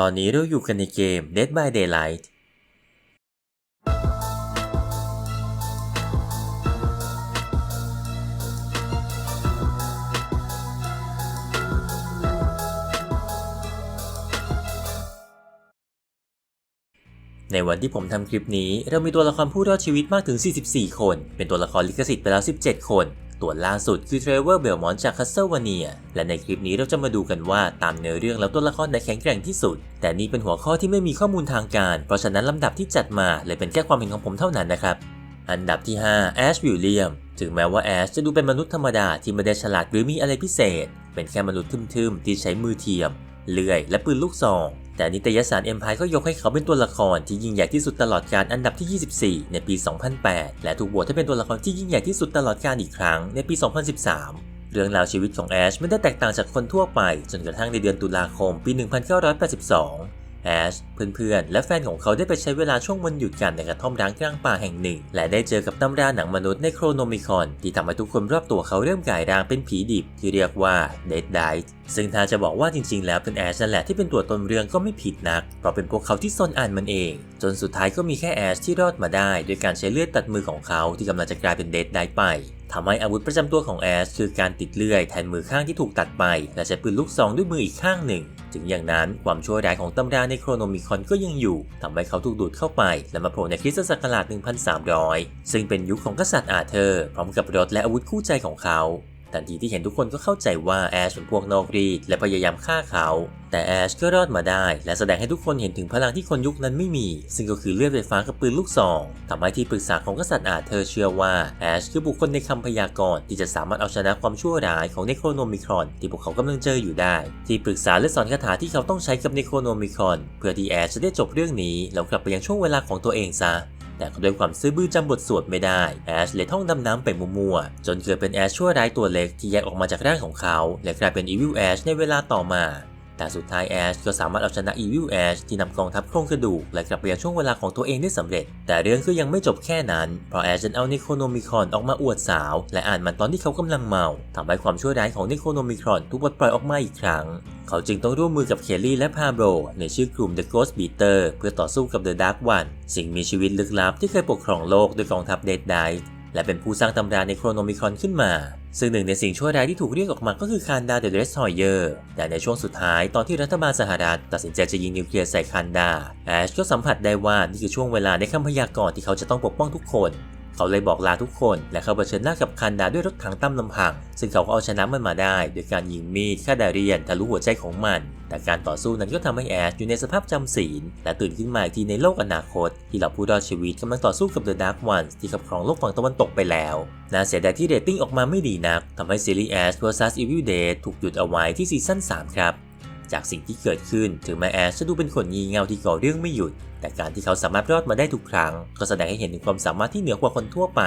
ตอนนี้เราอยู่กันในเกม Dead by Daylight ในวันที่ผมทำคลิปนี้ เรามีตัวละครผู้รอดชีวิตมากถึง 44 คน เป็นตัวละครลิขสิทธิ์ไปแล้ว 17 คน ตัวล่าสุดคือเทรเวอร์เบลมอนจากคัสเซิลวาเนีย และในคลิปนี้เราจะมาดูกันว่าตามเนื้อเรื่องแล้วตัวละครไหนแข็งแกร่งที่สุด แต่นี่เป็นหัวข้อที่ไม่มีข้อมูลทางการ เพราะฉะนั้นลำดับที่จัดมาเลยเป็นแค่ความเห็นของผมเท่านั้นนะครับ อันดับที่5แอชวิลเลียมถึงแม้ว่าแอชจะดูเป็นมนุษย์ธรรมดาที่ไม่ได้ฉลาดหรือมีอะไรพิเศษ เป็นแค่มนุษย์ทึมๆที่ใช้มือเทียม เลื่อย และปืนลูกซอง แต่นิตยสารเอ็มพายก็ยกให้เขาเป็นตัวละครที่ยิ่งใหญ่ที่สุดตลอดการอันดับที่ 24 ในปี 2008 และถูกโหวตให้เป็นตัวละครที่ยิ่งใหญ่ที่สุดตลอดการอีกครั้งในปี 2013เรื่องราวชีวิตของแอชไม่ได้แตกต่างจากคนทั่วไป จนกระทั่งในเดือนตุลาคมปี 1982 แอชเพื่อนๆ และแฟนของเขาได้ไปใช้เวลาช่วงวันหยุดกันในกระท่อมร้างกลางป่าแห่งหนึ่ง และได้เจอกับตำราหนังมนุษย์ในโครโนมิคอน ที่ทำให้ทุกคนรอบตัวเขาเริ่มกลายร่างเป็นผีดิบที่เรียกว่าเดดไดท์ซึ่งถ้าจะบอกว่าจริงๆ แล้วเป็นแอชนั่นแหละที่เป็นตัวต้นเรื่องก็ไม่ผิดนัก เพราะเป็นพวกเขาที่ซนอ่านมันเอง จนสุดท้ายก็มีแค่แอชที่รอดมาได้ด้วยการใช้เลือดตัดมือของเขาที่กำลังจะกลายเป็นเดดไดท์ไป ทำให้อาวุธประจำตัวของแอชคือการติดเลื่อยแทนมือข้างที่ถูกตัดไป และใช้ปืนลูกซองด้วยมืออีกข้างหนึ่ง ถึงอย่างนั้นความชั่วร้ายของตำราในโครโนมิคอนก็ยังอยู่ทำให้เขาถูกดูดเข้าไป และมาโผล่ในคริสตศักราช 1300 ซึ่งเป็นยุคของกษัตริย์อาเธอร์พร้อมกับรถและอาวุธคู่ใจของเขาทันทีที่เห็นทุกคนก็เข้าใจว่าแอชเป็นพวกนอกรีดและพยายามฆ่าเขา แต่แอชก็รอดมาได้ และแสดงให้ทุกคนเห็นถึงพลังที่คนยุคนั้นไม่มี ซึ่งก็คือเลือดไฟฟ้ากับปืนลูกซองทำให้ที่ปรึกษาของกษัตริย์อาเธอร์เชื่อว่าแอชคือบุคคลในคำพยากรณ์ที่จะสามารถเอาชนะความชั่วร้ายของเนโครโนมิครอนที่พวกเขากำลังเจออยู่ได้ ที่ปรึกษาและสอนคาถาที่เขาต้องใช้กับเนโครโนมิครอนเพื่อที่แอชจะได้จบเรื่องนี้แล้วกลับไปยังช่วงเวลาของตัวเองซะแต่ก็ด้วยความซื่อบื้อจำบทสวดไม่ได้ แอชเลยท่องดำน้ำไปมัวๆ จนเกิดเป็นแอชชั่วร้ายตัวเล็กที่แยกออกมาจากร่างของเขา และกลายเป็นอีวิลแอชในเวลาต่อมา แต่สุดท้ายแอชก็สามารถเอาชนะอีวิลแอชที่นำกองทัพโครงกระดูกและกลับไปยังช่วงเวลาของตัวเองได้สำเร็จ แต่เรื่องก็ยังไม่จบแค่นั้น เพราะแอชเอานิโคโนมิครอนออกมาอวดสาว และอ่านมันตอนที่เขากำลังเมาทำให้ความชั่วร้ายของนิโคโนมิครอนถูกปลดปล่อยออกมาอีกครั้ง เขาจึงต้องร่วมมือกับเคลลี่และพาโบรในชื่อกลุ่ม The Ghost Beater เพื่อต่อสู้กับ The Dark One สิ่งมีชีวิตลึกลับที่เคยปกครองโลกโดยกองทัพเดดได และเป็นผู้สร้างตำราในโครโนมิครอนขึ้นมา ซึ่งหนึ่งในสิ่งชั่วร้ายที่ถูกเรียกออกมาก็คือคานดาเดเรสทอยเยอร์แต่ในช่วงสุดท้ายตอนที่รัฐบาลสหรัฐตัดสินใจจะยิงนิวเคลียร์ใส่คานดาแอชก็สัมผัสได้ว่านี่คือช่วงเวลาในคำพยากรณ์ที่เขาจะต้องปกป้องทุกคนเขาเลยบอกลาทุกคนและเข้าเผชิญหน้ากับคันดาด้วยรถถังตั้มลำพัง ซึ่งเขาก็เอาชนะมันมาได้ โดยการยิงมีดฆ่าดาเรียนทะลุหัวใจของมัน แต่การต่อสู้นั้นก็ทำให้แอชอยู่ในสภาพจำศีล และตื่นขึ้นมาอีกทีในโลกอนาคต ที่เหล่าผู้รอดชีวิตกำลังต่อสู้กับเดอะดาร์กวันที่ขับครองโลกฝั่งตะวันตกไปแล้วน่าเสียดายที่เรตติ้งออกมาไม่ดีนักทำให้ซีรีส์ Ash vs Evil Dead ถูกหยุดเอาไว้ที่ซีซั่น3ครับจากสิ่งที่เกิดขึ้นถึงแม้แอชจะดูเป็นคนงีเง่าที่ก่อเรื่องไม่หยุด แต่การที่เขาสามารถรอดมาได้ทุกครั้ง ก็แสดงให้เห็นถึงความสามารถที่เหนือกว่าคนทั่วไป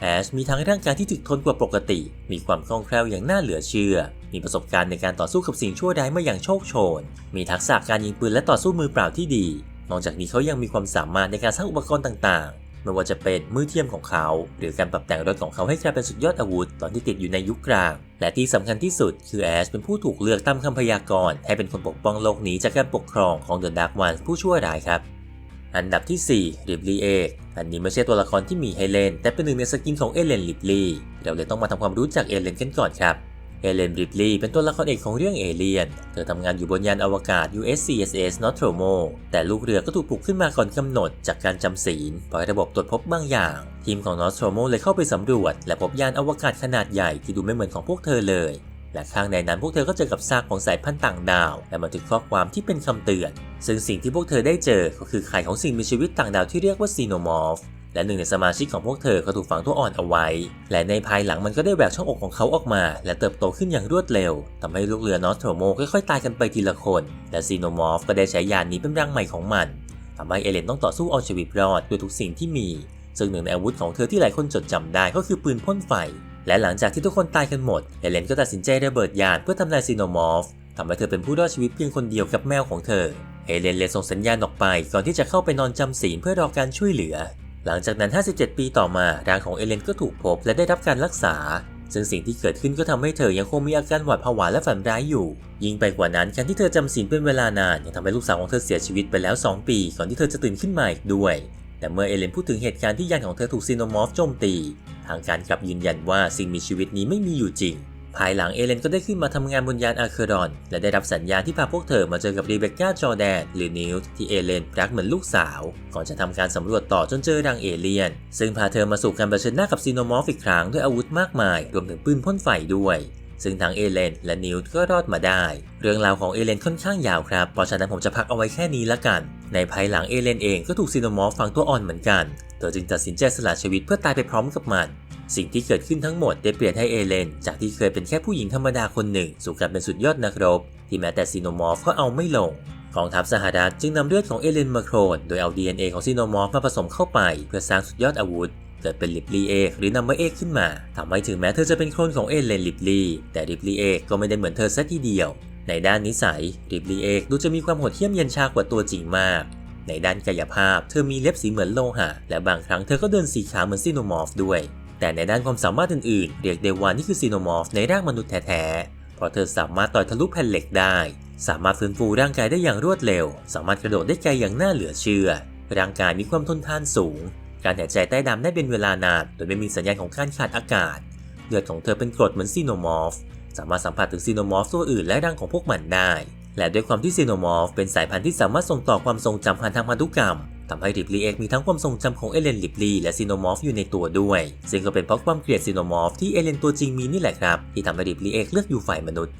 แอชมีทั้งร่างกายที่ถึกทนกว่าปกติ มีความคล่องแคล่วอย่างน่าเหลือเชื่อ มีประสบการณ์ในการต่อสู้กับสิ่งชั่วร้ายมาอย่างโชคโชน มีทักษะการยิงปืนและต่อสู้มือเปล่าที่ดี นอกจากนี้เขายังมีความสามารถในการสร้างอุปกรณ์ต่างๆ ไม่ว่าจะเป็นมือเทียมของเขา หรือการปรับแต่งรถของเขาให้กลายเป็นสุดยอดอาวุธตอนที่ติดอยู่ในยุคกลาง และที่สำคัญที่สุด คือแอชเป็นผู้ถูกเลือกตามคำพยากรณ์ให้เป็นคนปกป้องโลกนี้จากการปกครองของเดอะดาร์กวันผู้ชั่วร้ายครับ อันดับที่4ริบลีเอกอันนี้ไม่ใช่ตัวละครที่มีให้เล่น แต่เป็นหนึ่งในสกินของเอเลนริบลีเราเลยต้องมาทำความรู้จักเอเลนกันก่อนครับเอเลนริบลีเป็นตัวละครเอกของเรื่องเอเลียน เธอทำงานอยู่บนยานอวกาศ USCSS Nostromo แต่ลูกเรือก็ถูกปลุกขึ้นมาก่อนกำหนดจากการจำศีลปล่อยระบบตรวจพบบางอย่าง ทีมของ Nostromo เลยเข้าไปสำรวจ และพบยานอวกาศขนาดใหญ่ที่ดูไม่เหมือนของพวกเธอเลย และข้างในนั้นพวกเธอก็เจอกับซากของสายพันธุ์ต่างดาว และบันทึกข้อความที่เป็นคำเตือน ซึ่งสิ่งที่พวกเธอได้เจอก็คือไข่ของสิ่งมีชีวิตต่างดาวที่เรียกว่าซีโนมอร์ฟและหนึ่งในสมาชิกของพวกเธอก็ถูกฝังตัวอ่อนเอาไว้ และในภายหลังมันก็ได้แหวกช่องอกของเขาออกมา และเติบโตขึ้นอย่างรวดเร็วทำให้ลูกเรือนอสโทรโมค่อยๆ ตายกันไปทีละคน และซีโนมอร์ฟก็ได้ใช้ยานนี้เป็นรังใหม่ของมันทำให้เอเลนต้องต่อสู้เอาชีวิตรอดด้วยทุกสิ่งที่มี ซึ่งหนึ่งในอาวุธของเธอที่หลายคนจดจำได้ก็คือปืนพ่นไฟ และหลังจากที่ทุกคนตายกันหมดเอเลนก็ตัดสินใจระเบิดยานเพื่อทำลายซีโนมอร์ฟทำให้เธอเป็นผู้รอดชีวิตเพียงคนเดียวกับแมวของเธอเอเลนเลยส่งสัญญาณออกไปก่อนที่จะเข้าไปนอนจำศีลเพื่อรอการช่วยเหลือ หลังจากนั้น 57 ปีต่อมาร่างของเอเลนก็ถูกพบและได้รับการรักษา ซึ่งสิ่งที่เกิดขึ้นก็ทำให้เธอยังคงมีอาการหวาดผวาและฝันร้ายอยู่ ยิ่งไปกว่านั้นการที่เธอจำศีลเป็นเวลานานยังทำให้ลูกสาวของเธอเสียชีวิตไปแล้ว 2 ปี ก่อนที่เธอจะตื่นขึ้นมาอีกด้วย แต่เมื่อเอเลนพูดถึงเหตุการณ์ที่ยานของเธอถูกซีโนมอร์ฟโจมตี ทางการกลับยืนยันว่าสิ่งมีชีวิตนี้ไม่มีอยู่จริง ภายหลังเอเลนก็ได้ขึ้นมาทำงานบนยานอาเคอรอน และได้รับสัญญาณที่พาพวกเธอมาเจอกับรีเบคก้าจอแดนหรือนิวที่เอเลนรักเหมือนลูกสาว ก่อนจะทำการสำรวจต่อจนเจอรังเอเลียน ซึ่งพาเธอมาสู่การเผชิญหน้ากับซีโนมอร์ฟอีกครั้งด้วยอาวุธมากมาย รวมถึงปืนพ่นไฟด้วยซึ่งทั้งเอเลนและนิวก็รอดมาได้ เรื่องราวของเอเลนค่อนข้างยาวครับ เพราะฉะนั้นผมจะพักเอาไว้แค่นี้ละกัน ในภายหลังเอเลนเองก็ถูกซีโนมอร์ฟฝังตัวอ่อนเหมือนกัน เธอจึงตัดสินใจสละชีวิตเพื่อตายไปพร้อมกับมัน สิ่งที่เกิดขึ้นทั้งหมดได้เปลี่ยนให้เอเลน จากที่เคยเป็นแค่ผู้หญิงธรรมดาคนหนึ่ง สู่การเป็นสุดยอดนักรบ ที่แม้แต่ซีโนมอร์ฟก็เอาไม่ลงกองทัพสหรัฐจึงนำเลือดของเอเลนมาโครนโดยเอา DNA ของซีโนมอร์ฟมาผสมเข้าไป เพื่อสร้างสุดยอดอาวุธเกิดเป็นลิปลีเอกหรือนัมเบอร์เอกขึ้นมาทำให้ถึงแม้เธอจะเป็นโคลนของเอเลนลิปลีแต่ลิปลีเอกก็ไม่ได้เหมือนเธอซะทีเดียว ในด้านนิสัยลิปลีเอกดูจะมีความโหดเหี้ยมเย็นชากว่าตัวจริงมาก ในด้านกายภาพ เธอมีเล็บสีเหมือนโลหะ และบางครั้งเธอก็เดินสีขาวเหมือนซีโนมอร์ฟด้วย แต่ในด้านความสามารถอื่นๆ เรียกได้ว่านี่คือซีโนมอร์ฟในร่างมนุษย์แท้ๆ เพราะเธอสามารถต่อยทะลุแผ่นเหล็กได้ สามารถฟื้นฟูร่างกายได้อย่างรวดเร็ว สามารถกระโดดได้ไกลอย่างน่าเหลือเชื่อ ร่างกายมีความทนทานสูง การหายใจใต้ดำได้เป็นเวลานานโดยไม่มีสัญญาณของการขาดอากาศ เลือดของเธอเป็นกรดเหมือนซีโนมอร์ฟ สามารถสัมผัสถึงซีโนมอร์ฟตัวอื่นและดังของพวกมันได้ และด้วยความที่ซีโนมอร์ฟเป็นสายพันธุ์ที่สามารถส่งต่อความทรงจำผ่านทางพันธุกรรมทำให้ริปลีเอกมีทั้งความทรงจำของเอเลนริปลีและซีโนมอร์ฟอยู่ในตัวด้วย ซึ่งก็เป็นเพราะความเกลียดซีโนมอร์ฟที่เอเลนตัวจริงมีนี่แหละครับ ที่ทำให้ริปลีเอกเลือกอยู่ฝ่ายมนุษย์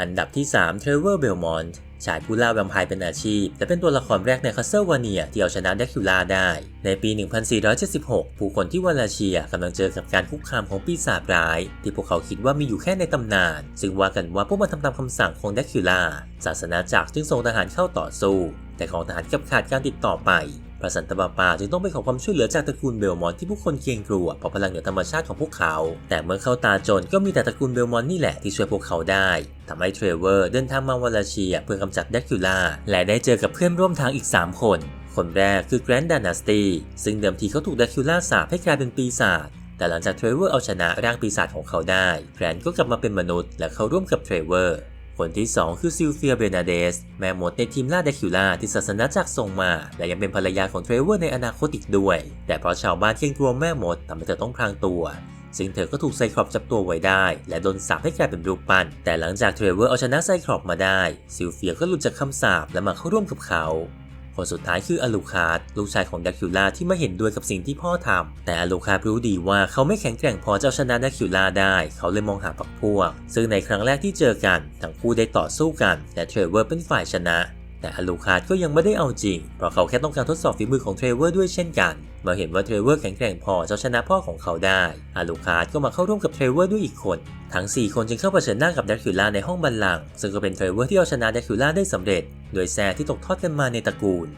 อันดับที่3เทรเวอร์เบลมอนต์ ชายผู้ล่าแวมไพร์เป็นอาชีพ และเป็นตัวละครแรกในคาสเซิลวาเนียที่เอาชนะแดคิวล่าได้ ในปี 1476 ผู้คนที่วาลาเชียกำลังเจอกับการคุกคามของปีศาจร้าย ที่พวกเขาคิดว่ามีอยู่แค่ในตำนาน ซึ่งว่ากันว่าพวกมันทำตามคำสั่งของแดคิวล่าศาสนาจักรจึงส่งทหารเข้าต่อสู้ แต่ของทหารกับขาดการติดต่อไป พระสันตะปาปาจึงต้องไปขอความช่วยเหลือจากตระกูลเบลมอนที่ผู้คนเกรงกลัวเพราะพลังเหนือธรรมชาติของพวกเขา แต่เมื่อเข้าตาจนก็มีแต่ตระกูลเบลมอนนี่แหละที่ช่วยพวกเขาได้ทำให้เทรเวอร์เดินทางมาวาลาเชียเพื่อกำจัดแดคิล่าและได้เจอกับเพื่อนร่วมทางอีก 3 คน คนแรกคือแกรนด์ดานาสตีซึ่งเดิมทีเขาถูกแดคิล่าสาปให้กลายเป็นปีศาจแต่หลังจากเทรเวอร์เอาชนะร่างปีศาจของเขาได้แกรนด์ก็กลับมาเป็นมนุษย์และเข้าร่วมกับเทรเวอร์ คนที่ 2 คือซิลเฟียเบนาเดส แม่มดในทีมล่าเดคิล่าที่ศาสนาจักรส่งมา และยังเป็นภรรยาของเทรเวอร์ในอนาคตอีกด้วย แต่เพราะชาวบ้านเกรงกลัวแม่มดทำให้เธอต้องพรางตัวซึ่งเธอก็ถูกไซครอปจับตัวไว้ได้ และโดนสาปให้กลายเป็นรูปปั้น แต่หลังจากเทรเวอร์เอาชนะไซครอปมาได้ ซิลเฟียก็หลุดจากคำสาปและมาเข้าร่วมกับเขา คนสุดท้ายคืออลูคาร์ดลูกชายของดักคิวล่าที่ไม่เห็นด้วยกับสิ่งที่พ่อทำแต่อลูคาร์ดรู้ดีว่าเขาไม่แข็งแกร่งพอจะเอาชนะดักคิวล่าได้ เขาเลยมองหาพรรคพวก ซึ่งในครั้งแรกที่เจอกัน ทั้งคู่ได้ต่อสู้กันและเทรเวอร์เป็นฝ่ายชนะ แต่อลูคาร์ดก็ยังไม่ได้เอาจริง เพราะเขาแค่ต้องการทดสอบฝีมือของเทรเวอร์ด้วยเช่นกัน เมื่อเห็นว่าเทรเวอร์แข็งแกร่งพอจะชนะพ่อของเขาได้อลูคาร์ดก็มาเข้าร่วมกับเทรเวอร์ด้วยอีกคน ทั้ง 4 คนจึงเข้าเผชิญหน้ากับดักคิวล่าในห้องบัลลังก์ซึ่งก็เป็นเทรเวอร์ที่เอาชนะดักคิวล่าได้สำเร็จ โดยแซที่ตกทอดกันมาในตระกูล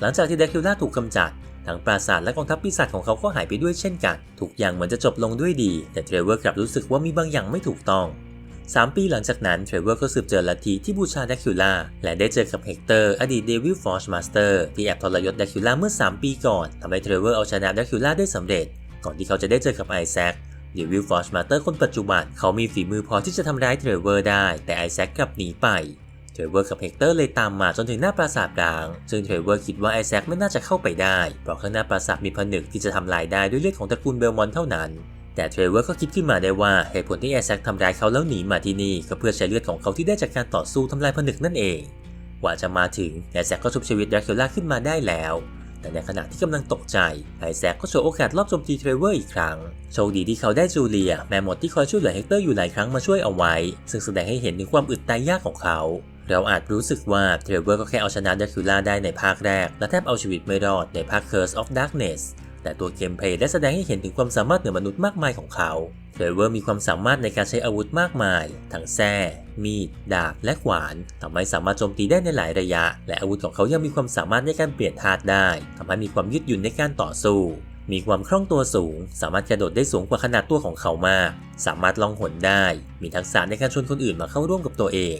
หลังจากที่เดคิวล่าถูกกำจัดทั้งปราสาทและกองทัพปีศาจของเขาก็หายไปด้วยเช่นกัน ทุกอย่างเหมือนจะจบลงด้วยดี แต่เทรเวอร์กลับรู้สึกว่ามีบางอย่างไม่ถูกต้อง 3 ปีหลังจากนั้นเทรเวอร์ก็สืบเจอลัทธิที่บูชาเดคิวล่าและได้เจอกับเฮกเตอร์อดีตเดวิลฟอร์ชมาสเตอร์ที่แอบทรยศเดคิวล่าเมื่อ 3 ปีก่อนทำให้เทรเวอร์เอาชนะเดคิวล่าได้สำเร็จ ก่อนที่เขาจะได้เจอกับไอแซคเดวิลฟอร์ชมาสเตอร์คนปัจจุบันเขามีฝีมือพอที่จะทำร้ายเทรเวอร์ได้ แต่ไอแซคกลับหนีไปเทรเวอร์กับเฮกเตอร์เลยตามมาจนถึงหน้าปราสาทร้าง ซึ่งเทรเวอร์คิดว่าไอแซคไม่น่าจะเข้าไปได้ เพราะข้างหน้าปราสาทมีผนึกที่จะทำลายได้ด้วยเลือดของตระกูลเบลมอนเท่านั้น แต่เทรเวอร์ก็คิดขึ้นมาได้ว่าเหตุผลที่ไอแซคทำร้ายเขาแล้วหนีมาที่นี่ก็เพื่อใช้เลือดของเขาที่ได้จากการต่อสู้ทำลายผนึกนั่นเอง กว่าจะมาถึงไอแซคก็ชุบชีวิตดราคิล่าขึ้นมาได้แล้ว แต่ในขณะที่กำลังตกใจไอแซคก็โชว์โอกาสรอบโจมตีเทรเวอร์อีกครั้ง โชคดีที่เขาได้จูเลีย แม่มดที่คอยช่วยเหลือเฮกเตอร์อยู่หลายครั้งมาช่วยเอาไว้ ซึ่งแสดงให้เห็นถึงความอึดตายยากของเขาเราอาจรู้สึกว่าเทรเวอร์ก็แค่เอาชนะดราคิล่าได้ในภาคแรก และแทบเอาชีวิตไม่รอดในภาค Curse of Darkness แต่ตัวเกมเพลย์ได้แสดงให้เห็นถึงความสามารถเหนือมนุษย์มากมายของเขาเทรเวอร์มีความสามารถในการใช้อาวุธมากมาย ทั้งแส้ มีด ดาบ และขวานทำให้สามารถโจมตีได้ในหลายระยะ และอาวุธของเขายังมีความสามารถในการเปลี่ยนธาตุได้ทำให้มีความยืดหยุ่นในการต่อสู้ มีความคล่องตัวสูง สามารถกระโดดได้สูงกว่าขนาดตัวของเขามาก สามารถล่องหนได้ มีทักษะในการชวนคนอื่นมาเข้าร่วมกับตัวเอง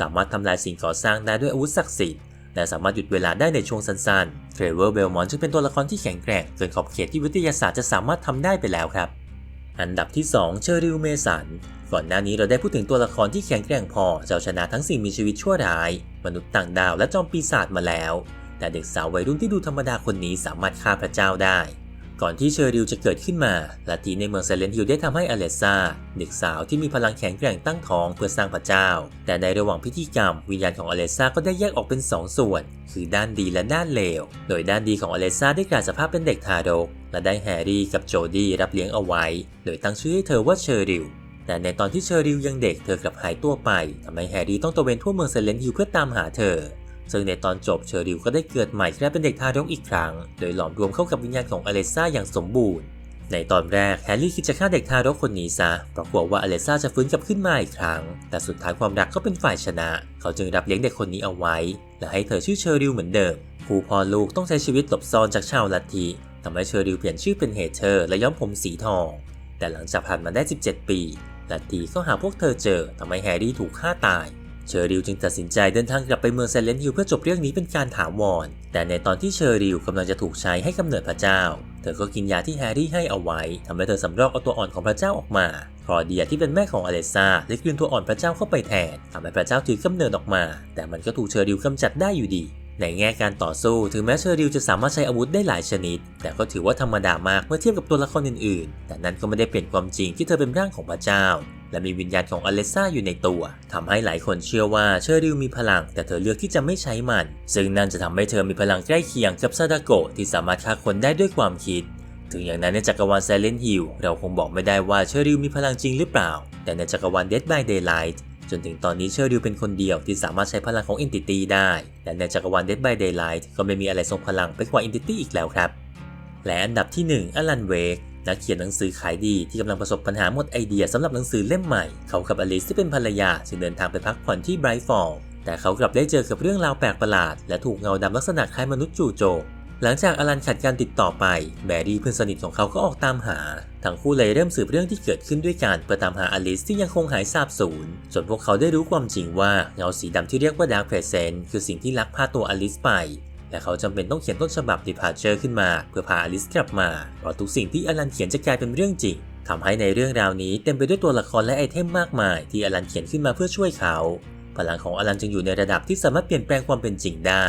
สามารถทำลายสิ่งก่อสร้างได้ด้วยอาวุธศักดิ์สิทธิ์ และสามารถหยุดเวลาได้ในช่วงสั้นๆ เทรเวอร์เบลมอนจึงเป็นตัวละครที่แข็งแกร่งเกินขอบเขตที่วิทยาศาสตร์จะสามารถทำได้ไปแล้วครับ อันดับที่ 2 เชอริลเมสัน ก่อนหน้านี้เราได้พูดถึงตัวละครที่แข็งแกร่งพอจะเอาชนะทั้งสิ่งมีชีวิตชั่วร้าย มนุษย์ต่างดาวและจอมปีศาจมาแล้ว แต่เด็กสาววัยรุ่นที่ดูธรรมดาคนนี้สามารถฆ่าพระเจ้าได้ ก่อนที่เชอริลจะเกิดขึ้นมาลัทธิในเมืองไซเลนฮิลได้ทำให้อเลซ่าเด็กสาวที่มีพลังแข็งแกร่งตั้งท้องเพื่อสร้างพระเจ้า แต่ในระหว่างพิธีกรรม วิญญาณของอเลซ่าก็ได้แยกออกเป็นสองส่วน คือด้านดีและด้านเลว โดยด้านดีของอเลซ่าได้กลายสภาพเป็นเด็กทารก และได้แฮร์รี่กับโจดี้รับเลี้ยงเอาไว้ โดยตั้งชื่อให้เธอว่าเชอริลแต่ในตอนที่เชอริลยังเด็กเธอกลับหายตัวไปทำให้แฮร์รี่ต้องตะเวนทั่วเมืองไซเลนฮิลเพื่อตามหาเธอ ซึ่งในตอนจบเชอริลก็ได้เกิดใหม่กลายเป็นเด็กทารกอีกครั้ง โดยหลอมรวมเข้ากับวิญญาณของอเลซ่าอย่างสมบูรณ์ ในตอนแรกแฮร์รี่คิดจะฆ่าเด็กทารกคนนี้ซะเพราะกลัวว่าอเลซ่าจะฟื้นกลับขึ้นมาอีกครั้ง แต่สุดท้ายความรักก็เป็นฝ่ายชนะ เขาจึงรับเลี้ยงเด็กคนนี้เอาไว้ และให้เธอชื่อเชอริลเหมือนเดิมคู่พ่อลูกต้องใช้ชีวิตหลบซ่อนจากชาวลัทธิทำให้เชอริลเปลี่ยนชื่อเป็นเฮเธอร์และย้อมผมสีทอง แต่หลังจากผ่านมาได้ 17 ปีลัทธิก็หาพวกเธอเจอทำให้แฮร์รี่ถูกฆ่าตาย เชอริลจึงตัดสินใจเดินทางกลับไปเมืองไซเลนฮิลเพื่อจบเรื่องนี้เป็นการถาวร แต่ในตอนที่เชอริลกำลังจะถูกใช้ให้กำเนิดพระเจ้า เธอก็กินยาที่แฮร์รี่ให้เอาไว้ทำให้เธอสำรอกเอาตัวอ่อนของพระเจ้าออกมาคลอเดียที่เป็นแม่ของอเลซ่าได้กลืนตัวอ่อนพระเจ้าเข้าไปแทนทำให้พระเจ้าถือกำเนิดออกมา แต่มันก็ถูกเชอริลกำจัดได้อยู่ดีในแง่การต่อสู้ถึงแม้เชอริลจะสามารถใช้อาวุธได้หลายชนิด แต่ก็ถือว่าธรรมดามากเมื่อเทียบกับตัวละครอื่นๆ แต่นั่นก็ไม่ได้เปลี่ยนความจริงที่เธอเป็นร่างของพระเจ้า และมีวิญญาณของอเลซ่าอยู่ในตัวทำให้หลายคนเชื่อว่าเชอริลมีพลัง แต่เธอเลือกที่จะไม่ใช้มัน ซึ่งนั่นจะทำให้เธอมีพลังใกล้เคียงกับซาดาโกะที่สามารถฆ่าคนได้ด้วยความคิด ถึงอย่างนั้นในจักรวาล Silent Hill เราคงบอกไม่ได้ว่าเชอริลมีพลังจริงหรือเปล่า แต่ในจักรวาล Dead by Daylight จนถึงตอนนี้เชอริลเป็นคนเดียวที่สามารถใช้พลังของ Entity ได้ และในจักรวาล Dead by Daylight ก็ไม่มีอะไรทรงพลังไปกว่า Entity อีกแล้วครับ และอันดับที่ 1อลันเวก นักเขียนหนังสือขายดีที่กำลังประสบปัญหาหมดไอเดียสำหรับหนังสือเล่มใหม่ เขากับอลิซที่เป็นภรรยาจึงเดินทางไปพักผ่อนที่ไบรท์ฟอลแต่เขากลับได้เจอกับเรื่องราวแปลกประหลาด และถูกเงาดำลักษณะคล้ายมนุษย์จู่โจมหลังจากอลันขัดการติดต่อไป แบรี่เพื่อนสนิทของเขาก็ออกตามหา ทั้งคู่เลยเริ่มสืบเรื่องที่เกิดขึ้นด้วยกันเพื่อตามหาอลิสที่ยังคงหายสาบสูญจนพวกเขาได้รู้ความจริงว่าเงาสีดำที่เรียกว่าดาร์ p เพรเซนต์คือสิ่งที่ลักพาตัวอลิสไป และเขาจำเป็นต้องเขียนต้นฉบับ Departure ขึ้นมา เพื่อพาอลิสกลับมา เพราะทุกสิ่งที่อลันเขียนจะกลายเป็นเรื่องจริงทำให้ในเรื่องราวนี้เต็มไปด้วยตัวละครและไอเทมมากมาย ที่อลันเขียนขึ้นมาเพื่อช่วยเขา พลังของอลันจึงอยู่ในระดับที่สามารถเปลี่ยนแปลงความเป็นจริงได้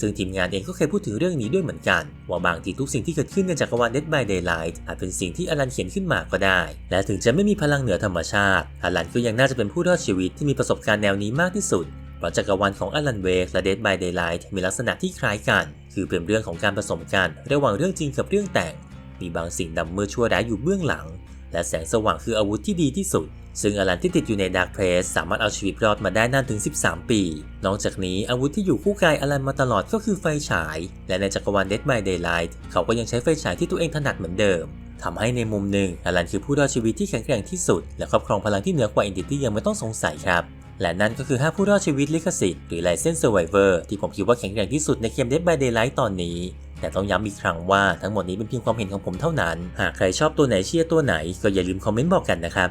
ซึ่งทีมงานเองก็เคยพูดถึงเรื่องนี้ด้วยเหมือนกัน ว่าบางทีทุกสิ่งที่เกิดขึ้นในจักรวาล Dead by Daylight อาจเป็นสิ่งที่อลันเขียนขึ้นมาก็ได้ และถึงจะไม่มีพลังเหนือธรรมชาติอลันก็ยังน่าจะเป็นผู้รอดชีวิตที่มีประสบการณ์แนวนี้มากที่สุด เพราะจักรวาลของอลันเวกและ Dead by Daylight มีลักษณะที่คล้ายกัน คือเป็นเรื่องของการผสมกันระหว่างเรื่องจริงกับเรื่องแต่ง มีบางสิ่งดำมืดชั่วร้ายอยู่เบื้องหลัง และแสงสว่างคืออาวุธที่ดีที่สุด ซึ่งอลันที่ติดอยู่ในดาร์ p เพรสสามารถเอาชีวิตรอดมาได้นานถึง 13 ปี นอกจากนี้อาวุธที่อยู่คู่กายอลันมาตลอดก็คือไฟฉาย และในจักรวาล Dead by Daylight เขาก็ยังใช้ไฟฉายที่ตัวเองถนัดเหมือนเดิมทำให้ในมุมหนึ่งอลันคือผู้รอดชีวิตที่แข็งแกร่งที่สุด และครอบครองพลังที่เหนือกว่า Entity ยังไม่ต้องสงสัยครับ และนั่นก็คือ5ผู้รอดชีวิตลิขสิทธิ์หรือไลเซนส์เซอร์ไวเวอร์ที่ผมคิดว่าแข็งแกร่งที่สุดในเกม Dead by Daylight ตอนนี้ แต่ต้องย้ำอีกครั้งว่าทั้งหมดนี้เป็นเพียงความเห็นของผมเท่านั้น หากใครชอบตัวไหนเชียร์ตัวไหน ก็อย่าลืมคอมเมนต์บอกกันนะครับ